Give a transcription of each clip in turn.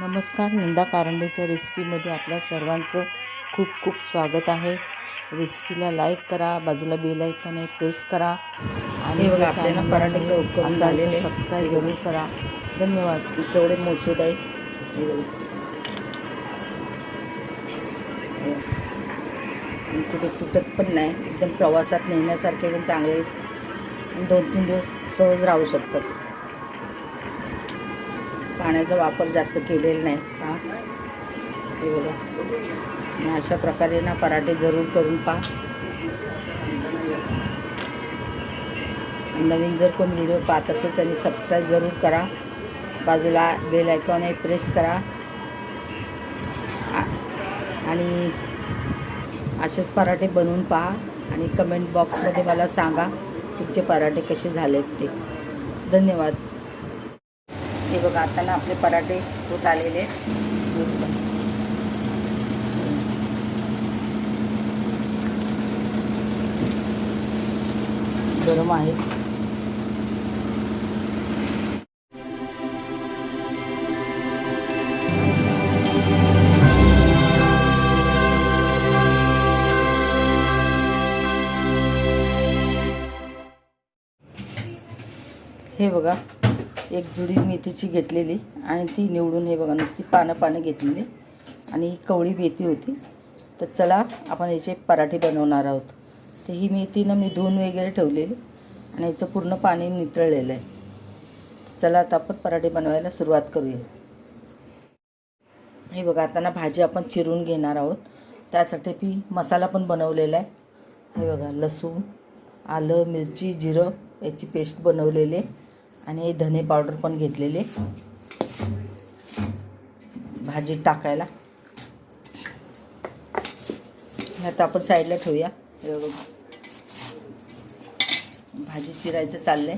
नमस्कार नंदा कारंडेच्या रेसिपीमध्ये आपल्या सर्वांचं खूप खूप स्वागत आहे रेसिपीला लाईक करा बाजूला बेल आहे प्रेस करा आणि बघा, आपल्याला पराठे झालेले. सबस्क्राईब जरूर करा धन्यवाद केवढे मसूद हे. हे. आणि कुठे तुटत पण नाही एकदम प्रवासात नेण्यासारखे पण चांगले दोन तीन दिवस सहज राहू शकतात पाण्याचा वापर जास्त केलेला नाही. पहा. ते बघा. अशा प्रकारे ना पराठे जरूर करून पहा. नवीन जर कोण व्हिडिओ पाहत असेल त्यांनी सबस्क्राईब जरूर करा. बाजूला बेल आयकॉन आहे प्रेस करा. आ- आणि असेच पराठे बनवून पहा आणि कमेंट बॉक्समध्ये मला सांगा तुमचे पराठे कसे झालेत ते. धन्यवाद. हे बघा आता ना आपले पराठे होत आलेले आहेत. गरम आहेत हे बघा एक जुडी मेथीची घेतलेली आणि ती निवडून हे बघा नुसती पानं पानं घेतलेली. आणि ही कवळी मेथी होती. तर चला आपण याचे पराठे बनवणार आहोत. तर ही मेथीनं मी धुवून वगैरे ठेवलेली आणि याचं पूर्ण पाणी नितळलेलं आहे. चला आता आपण पराठे बनवायला सुरुवात करूया. हे बघा आता ना भाजी आपण चिरून घेणार आहोत. त्यासाठी मी मसाला पण बनवलेला आहे. हे बघा लसूण आलं मिरची जिरं याची पेस्ट बनवलेली आहे. आणि धने पावडर पण घेतलेले. भाजीत टाकायला. आता आपण साईडला ठेवूया. भाजी चिरायचं चाललंय.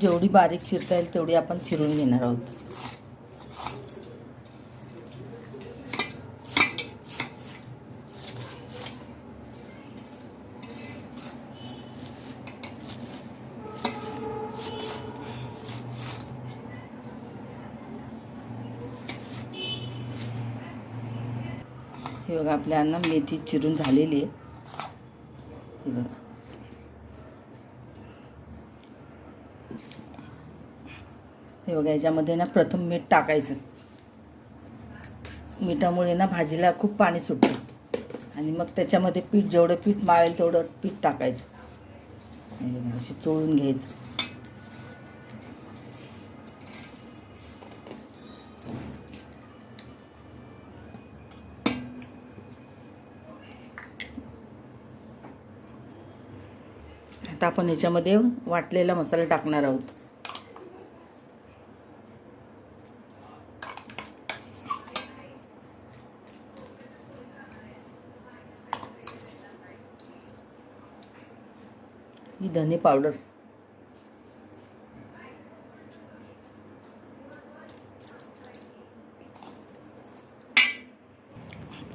जेवढी बारीक चिरता येईल तेवढी आपण चिरून घेणार आहोत. हे बघा आपल्या अन्न मेथी चिरून झालेली आहे. हे बघा. हे बघा याच्यामध्ये ना प्रथम मीठ टाकायचं. मिठामुळे ना भाजीला खूप पाणी सुटतं. आणि मग त्याच्यामध्ये पीठ जेवढं पीठ मावेल तेवढं पीठ टाकायचं. अशी चोळून घ्यायचं. आता आपण याच्यामध्ये वाटलेला मसाला टाकणार आहोत ही धने पावडर.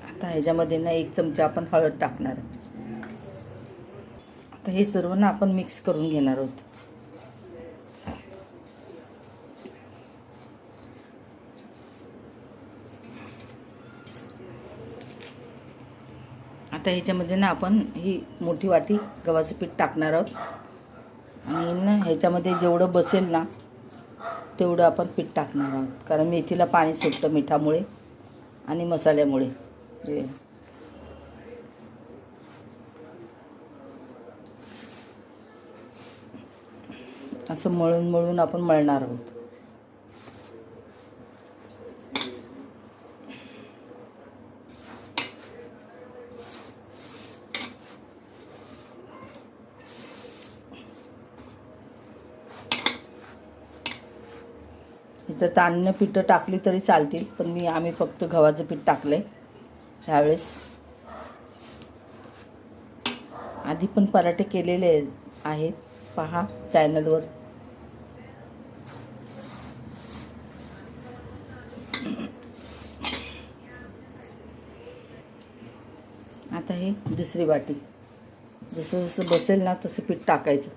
आता ह्याच्यामध्ये ना एक चमचा आपण हळद टाकणार. आता हे सर्व ना आपण मिक्स करून घेणार आहोत. आता ह्याच्यामध्ये ना आपण ही मोठी वाटी गव्हाचं पीठ टाकणार आहोत. आणि ना ह्याच्यामध्ये जेवढं बसेल ना तेवढं आपण पीठ टाकणार आहोत. कारण मेथीला पाणी सुटतं मिठामुळे आणि मसाल्यामुळे. असं मळून मळून आपण मळणार आहोत. तर तान्य पिठं टाकली तरी चालतील पण मी आम्ही फक्त गव्हाचं पीठ टाकलं आहे ह्यावेळेस. आधी पण पराठे केलेले आहेत पहा चॅनलवर. आता हे दुसरी वाटी. जसं जसं बसेल ना तसं पीठ टाकायचं.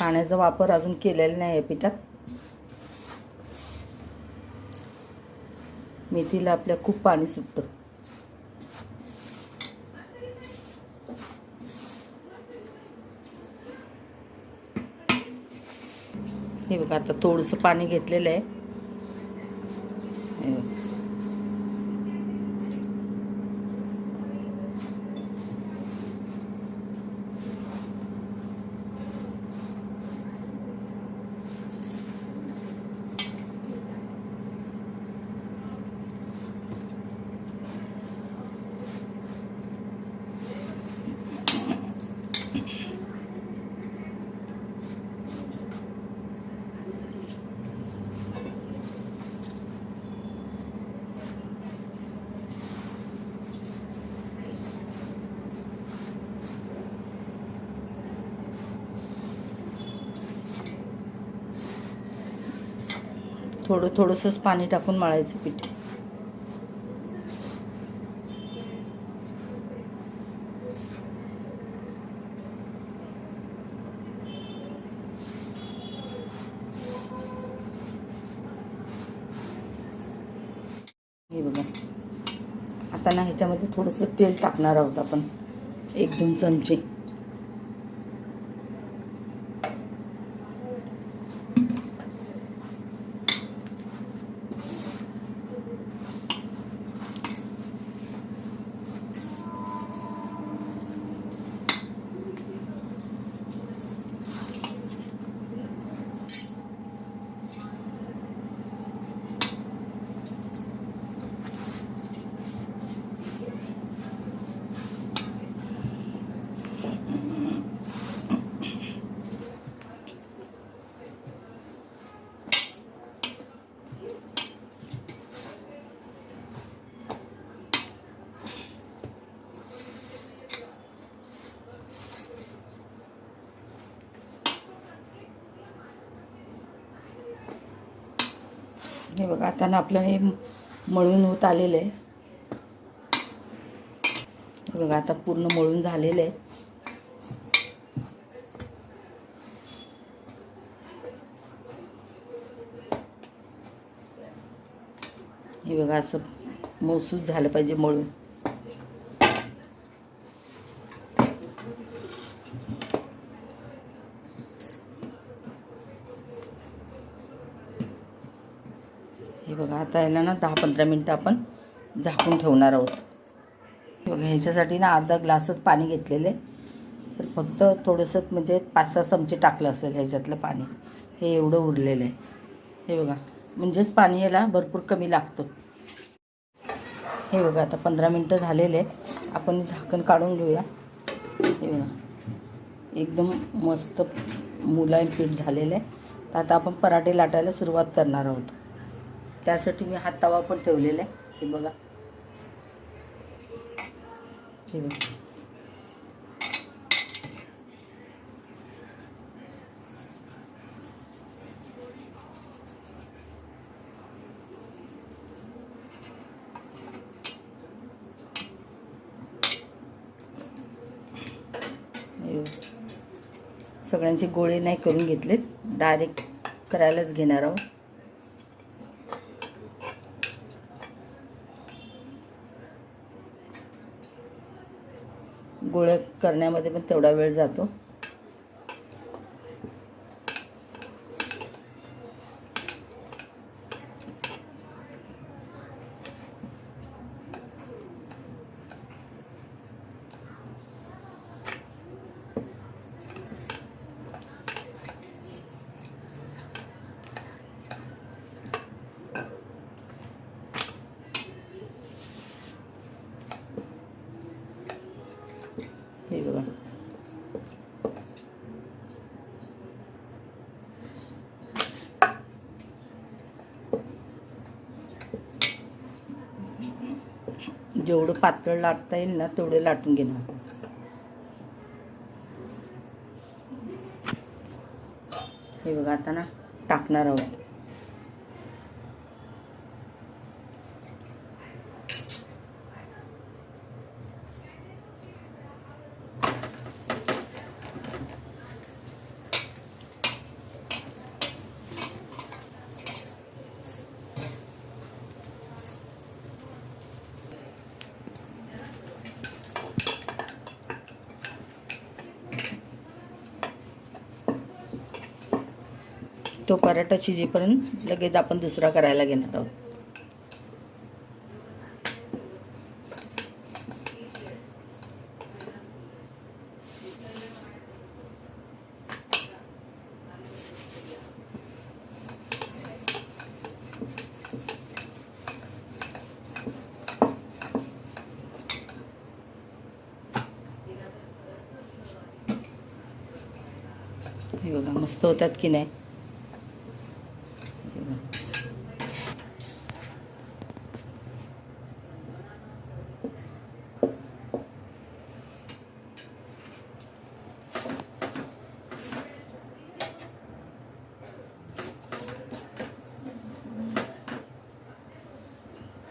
पाण्याचा वापर अजून केलेला नाही आहे पिठात. मेथीला आपल्या खूप पाणी सुटतं. हे बघा आता थोडंसं पाणी घेतलेलं आहे हे बघा. थोडं थोडंसंच पाणी टाकून मळायचं पीठ. हे बघा. आता ना ह्याच्यामध्ये थोडंसं तेल टाकणार आहोत आपण. एक दोन चमचे. हे बघा आता ना आपलं हे मळून होत आलेलं आहे. बघा आता पूर्ण मळून झालेलं आहे. हे बघा असं मौसूस झालं पाहिजे मळून. बघा आता याला ना दहा पंधरा मिनटं आपण झाकून ठेवणार आहोत. बघा ह्याच्यासाठी ना अर्धा ग्लासच पाणी घेतलेलं आहे. तर फक्त थोडंसं म्हणजे पाच सहा चमचे टाकलं असेल ह्याच्यातलं पाणी. हे एवढं उरलेलं आहे. हे बघा म्हणजेच पाणी याला भरपूर कमी लागतं. हे बघा आता पंधरा मिनटं झालेले आहे आपण झाकण काढून घेऊया. हे बघा एकदम मस्त मुलायम पीठ झालेलं आहे. तर आता आपण पराठे लाटायला सुरुवात करणार आहोत. त्यासाठी मी हा तवा पण ठेवलेला आहे. हे बघा. हे बघा. हे बघा. सगळ्यांचे गोळे नाही करून घेतलेत. डायरेक्ट करायलाच घेणार आहोत गोळे करण्यामध्ये पण तेवढा वेळ जातो हे बघा जेवढं पातळ लाटता येईल ना तेवढे लाटून घेणार. हे बघा आता ना टाकणार आहोत. तो पराठा शिजेपर्यंत लगेच आपण दुसरा करायला घेणार आहोत. हे बघा मस्त होतात की नाही?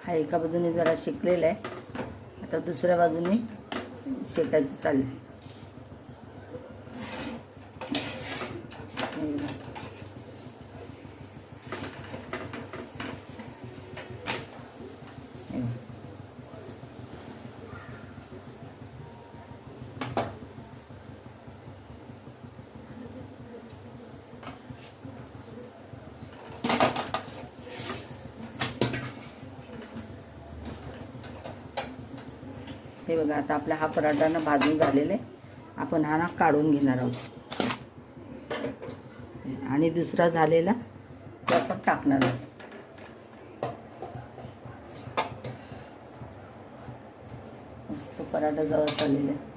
हा एका बाजूने जरा शेकलेला आहे. आता दुसऱ्या बाजूने शेकायचं चाललं आहे बघा. हे बघा. हे बघा आता आपला हा पराठा ना भाजून झालेला आहे. आपण हा ना काढून घेणार आहोत. आणि दुसरा झालेला तो आपण टाकणार आहोत. मस्त पराठा जवळ चाललेला आहे.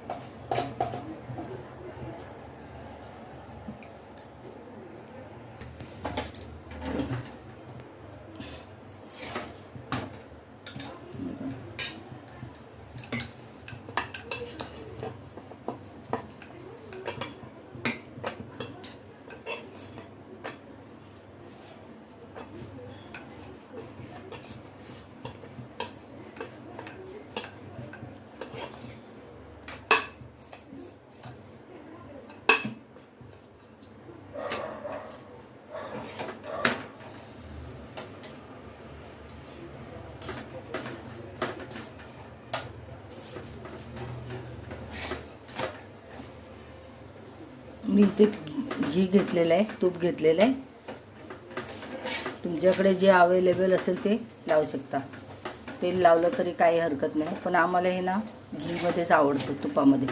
मी इथे घी घेतलेलं आहे तूप घेतलेलं आहे. तुमच्याकडे जे अवेलेबल असेल ते लावू शकता. तेल लावलं तरी काही हरकत नाही पण आम्हाला हे ना घीमध्येच आवडतं तुपामध्ये.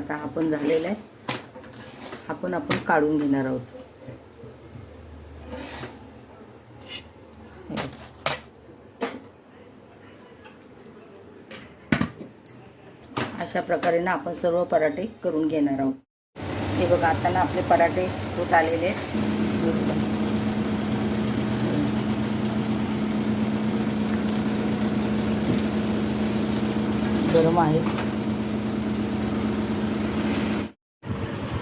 आता आपण झालेला आहे. आपण आपण काढून घेणार आहोत. अशा प्रकारे ना आपण सर्व पराठे करून घेणार आहोत. हे बघा आता ना आपले पराठे होत आलेले आहेत. गरम आहेत.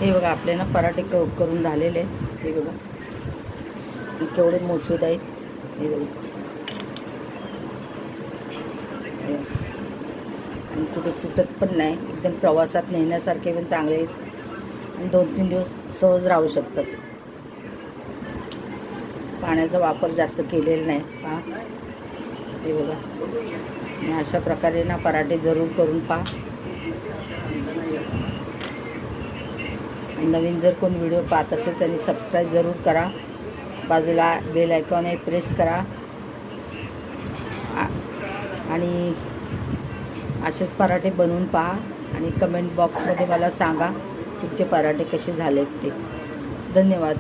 हे बघा आपले ना पराठे क करून झालेले आहेत. हे बघा. केवढे मोसूद आहेत. हे बघा. आणि कुठे तुटत पण नाही. एकदम प्रवासात नेण्यासारखे पण चांगले आहेत. आणि दोन तीन दिवस सहज राहू शकतात. पाण्याचा वापर जास्त केलेला नाही. पहा. हे बघा. अशा प्रकारे ना पराठे जरूर करून पहा आणि नवीन जर कोण व्हिडिओ पाहत असेल त्यांनी सबस्क्राईब जरूर करा. बाजूला बेल आयकॉन आहे प्रेस करा. आ- आणि असेच पराठे बनवून पहा आणि कमेंट बॉक्समध्ये मला सांगा तुमचे पराठे कसे झालेत ते. धन्यवाद.